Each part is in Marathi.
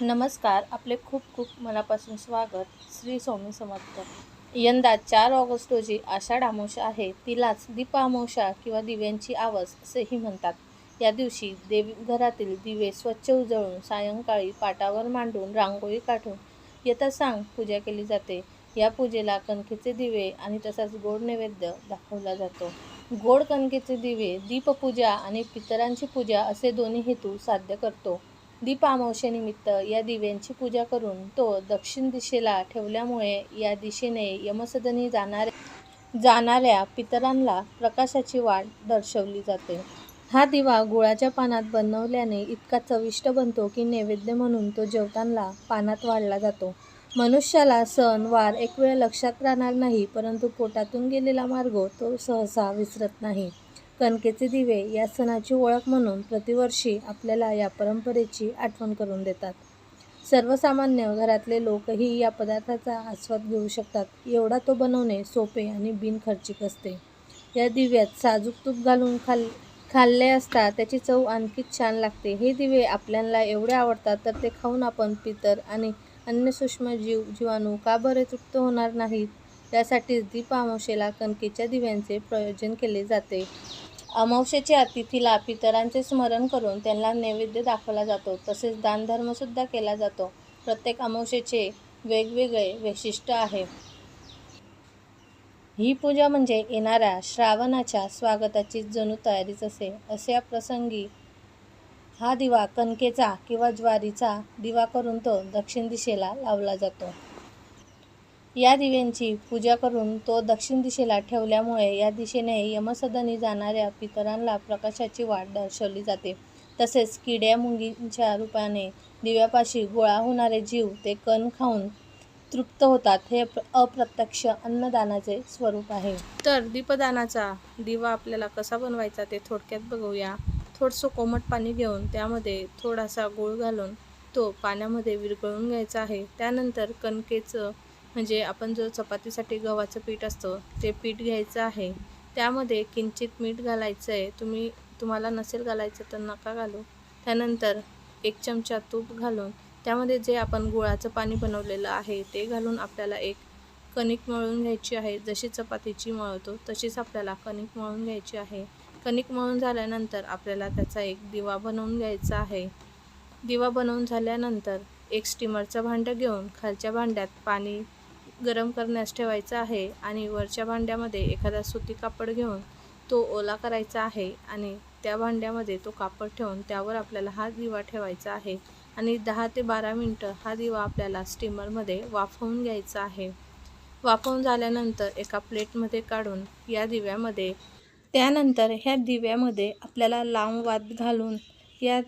नमस्कार आपले खूप खूप मनापासून स्वागत श्री स्वामी समर्थ. यंदा चार ऑगस्ट रोजी आषाढ अमावस्या आहे. तिलाच दीप अमावस्या किंवा दिव्यांची आवाज असेही म्हणतात. या दिवशी देवी घरातील दिवे स्वच्छ उजळून सायंकाळी पाटावर मांडून रांगोळी काढून येता सांग पूजा केली जाते. या पूजेला कणकेचे दिवे आणि तसाच गोड नैवेद्य दाखवला जातो. गोड कणकेचे दिवे दीपपूजा आणि पितरांची पूजा असे दोन्ही हेतू साध्य करतो. दीपामावशेनिमित्त या दिव्यांची पूजा करून तो दक्षिण दिशेला ठेवल्यामुळे या दिशेने यमसदनी जाणाऱ्या जाणाऱ्या पितरांना प्रकाशाची वाट दर्शवली जाते. हा दिवा गुळाच्या पानात बनवल्याने इतका चविष्ट बनतो की नैवेद्य म्हणून तो जेवताना पानात वाढला जातो. मनुष्याला सण वार एक वेळ लक्षात राहणार नाही परंतु पोटातून गेलेला मार्ग तो सहसा विसरत नाही. कणकेचे दिवे या सणाची ओळख म्हणून प्रतिवर्षी आपल्याला या परंपरेची आठवण करून देतात. सर्वसामान्य घरातले लोकही या पदार्थाचा आस्वाद घेऊ शकतात. एवढा तो बनवणे सोपे आणि बिनखर्चिक असते. या दिव्यात साजूक तूप घालून खाल खाल्ले असता त्याची चव आणखीच छान लागते. हे दिवे आपल्याला एवढे आवडतात तर ते खाऊन आपण पितर आणि अन्य सूक्ष्म जीव जीवाणू का बरे तृप्त होणार नाहीत? यासाठीच दीपामोशेला कणकेच्या दिव्यांचे प्रयोजन केले जाते. अमावस्येच्या तिथीला पितरांचे स्मरण करून त्यांना नैवेद्य दाखवला जातो. तसेच दानधर्मसुद्धा केला जातो. प्रत्येक अमावस्येचे वेगवेगळे वैशिष्ट्य आहे. ही पूजा म्हणजे येणाऱ्या श्रावणाच्या स्वागताची जणू तयारीच असे. अशा प्रसंगी हा दिवा कणकेचा किंवा ज्वारीचा दिवा करून तो दक्षिण दिशेला लावला जातो. या दिव्यांची पूजा करून तो दक्षिण दिशेला ठेवल्यामुळे या दिशेने यमसदनी जाणाऱ्या पितरांना प्रकाशाची वाट दर्शवली जाते. तसेच किड्या मुंगींच्या रूपाने दिव्यापाशी गोळा होणारे जीव ते कण खाऊन तृप्त होतात हे प्र- अप्रत्यक्ष अन्नदानाचे स्वरूप आहे. तर दीपदानाचा दिवा आपल्याला कसा बनवायचा ते थोडक्यात बघूया. थोडंसं कोमट पाणी घेऊन त्यामध्ये थोडासा गूळ घालून तो पाण्यामध्ये विरघळून घ्यायचा आहे. त्यानंतर कणकेचं म्हणजे आपण जो चपातीसाठी गव्हाचं पीठ असतं ते पीठ घ्यायचं आहे. त्यामध्ये किंचित मीठ घालायचं आहे तुम्ही तुम्हाला नसेल घालायचं तर नका घालू. त्यानंतर एक चमचा तूप घालून त्यामध्ये जे आपण गुळाचं पाणी बनवलेलं आहे ते घालून आपल्याला एक कणिक मळून घ्यायची आहे. जशी चपातीची मळतो तशीच आपल्याला कणिक मळून घ्यायची आहे. कणिक मळून झाल्यानंतर आपल्याला त्याचा एक दिवा बनवून घ्यायचा आहे. दिवा बनवून झाल्यानंतर एक स्टीमरचं भांडं घेऊन खालच्या भांड्यात पाणी गरम करण्यास ठेवायचं आहे आणि वरच्या भांड्यामध्ये एखादा सुती कापड घेऊन तो ओला करायचा आहे आणि त्या भांड्यामध्ये तो कापड ठेवून त्यावर आपल्याला हा दिवा ठेवायचा आहे आणि दहा ते बारा मिनटं हा दिवा आपल्याला स्टीमरमध्ये वाफवून घ्यायचा आहे. वाफवून झाल्यानंतर एका प्लेटमध्ये काढून या दिव्यामध्ये त्यानंतर ह्या दिव्यामध्ये आपल्याला लांब वात घालून या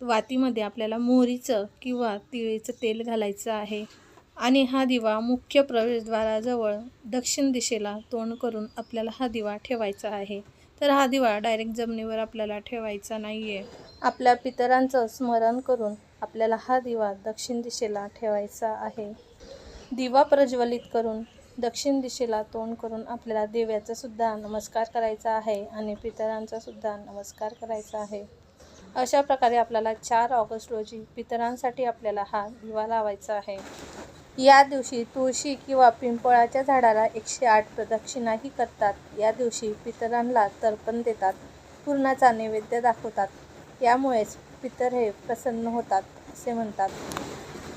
वातीमध्ये आपल्याला मोहरीचं किंवा तिळेचं तेल घालायचं आहे. आणि हा दिवा मुख्य प्रवेशद्वाराजवळ दक्षिण दिशेला तोंड करून आपल्याला हा दिवा ठेवायचा आहे. तर हा दिवा डायरेक्ट जमिनीवर आपल्याला ठेवायचा नाही आहे आपल्या पितरांचं स्मरण करून आपल्याला हा दिवा दक्षिण दिशेला ठेवायचा आहे. दिवा प्रज्वलित करून दक्षिण दिशेला तोंड करून आपल्याला देव्याचा सुद्धा नमस्कार करायचा आहे आणि पितरांचा सुद्धा नमस्कार करायचा आहे. अशा प्रकारे आपल्याला चार ऑगस्ट रोजी पितरांसाठी आपल्याला हा दिवा लावायचा आहे. या दिवशी तुळशी किंवा पिंपळाच्या झाडाला एकशे आठ प्रदक्षिणाही करतात. या दिवशी पितरांना तर्पण देतात. पूर्णाचा नैवेद्य दाखवतात. यामुळेच पितर हे प्रसन्न होतात असे म्हणतात.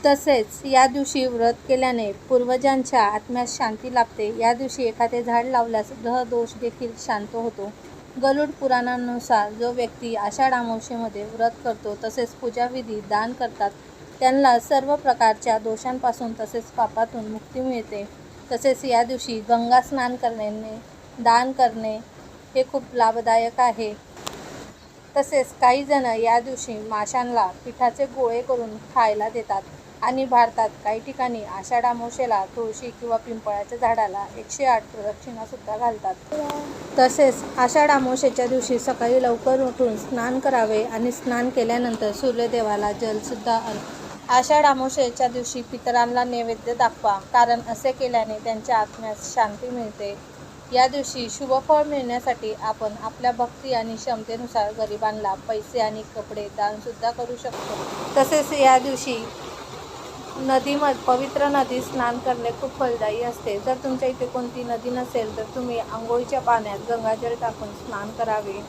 तसेच या दिवशी व्रत केल्याने पूर्वजांच्या आत्म्यास शांती लाभते. या दिवशी एखादे झाड लावल्यास ग्रह दोष देखील शांत होतो. गरुड पुराणानुसार जो व्यक्ती आषाढ अमावस्येमध्ये व्रत करतो तसेच पूजाविधी दान करतात. त्यांना सर्व प्रकारच्या दोषांपासून तसेच पापातून मुक्ती मिळते. तसेच या दिवशी गंगा स्नान करण्याने दान करणे हे खूप लाभदायक आहे. तसेच काही जण या दिवशी माशांना पिठाचे गोळे करून खायला देतात आणि भारतात काही ठिकाणी आषाढ अमावस्येला तुळशी किंवा पिंपळाच्या झाडाला एकशे आठ प्रदक्षिणासुद्धा घालतात. तसेच आषाढ अमावस्येच्या दिवशी सकाळी लवकर उठून स्नान करावे आणि स्नान केल्यानंतर सूर्यदेवाला जलसुद्धा अर्प आषाढ अमावस्येच्या दिवशी पितरांना नैवेद्य दाखवा कारण असे केल्याने त्यांच्या आत्म्यास शांती मिळते. या दिवशी शुभफळ मिळण्यासाठी आपण आपल्या भक्ती आणि क्षमतेनुसार गरिबांना पैसे आणि कपडे दानसुद्धा करू शकतो. तसेच या दिवशी नदीमध्ये पवित्र नदी स्नान करणे खूप फलदायी असते. जर तुमच्या इथे कोणती नदी नसेल तर तुम्ही आंघोळीच्या पाण्यात गंगाजल टाकून स्नान करावे.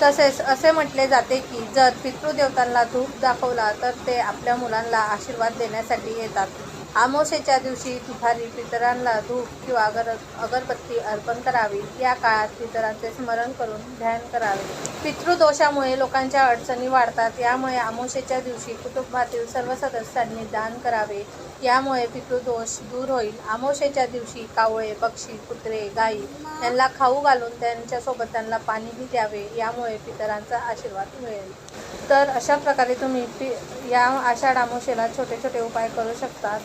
तसेच असे म्हटले जाते की जर पितृदेवतांना धूप दाखवला तर ते आपल्या मुलांना आशीर्वाद देण्यासाठी येतात. आमोशेच्या दिवशी तुखारी पितरांना धूप किंवा अगर अगरबत्ती अर्पण करावी. या काळात पितरांचे स्मरण करून ध्यान करावे. पितृदोषामुळे लोकांच्या अडचणी वाढतात. यामुळे आमोशेच्या दिवशी कुटुंबातील सर्व सदस्यांनी दान करावे. यामुळे पितृदोष दूर होईल. आमोशेच्या दिवशी कावळे पक्षी कुत्रे गायी यांना खाऊ घालून त्यांच्यासोबत त्यांना पाणीही द्यावे. यामुळे पितरांचा आशीर्वाद मिळेल. तर अशा प्रकारे तुम्ही पि या आषाढ आमोशेला छोटे छोटे उपाय करू शकतात.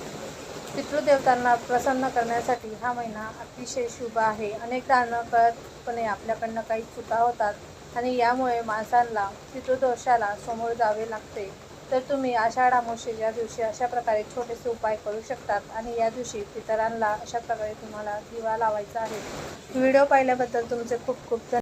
पितृदेवतांना प्रसन्न करण्यासाठी हा महिना अतिशय शुभ आहे. अनेकदा न आपल्याकडनं काही चुका होतात आणि यामुळे माणसांना पितृदोषाला समोर जावे लागते. तर तुम्ही आषाढ अमावस्येच्या दिवशी अशा प्रकारे छोटेसे उपाय करू शकतात आणि या दिवशी पितरांना अशा प्रकारे तुम्हाला दिवा लावायचा आहे. व्हिडिओ पाहिल्याबद्दल तुमचे खूप खूप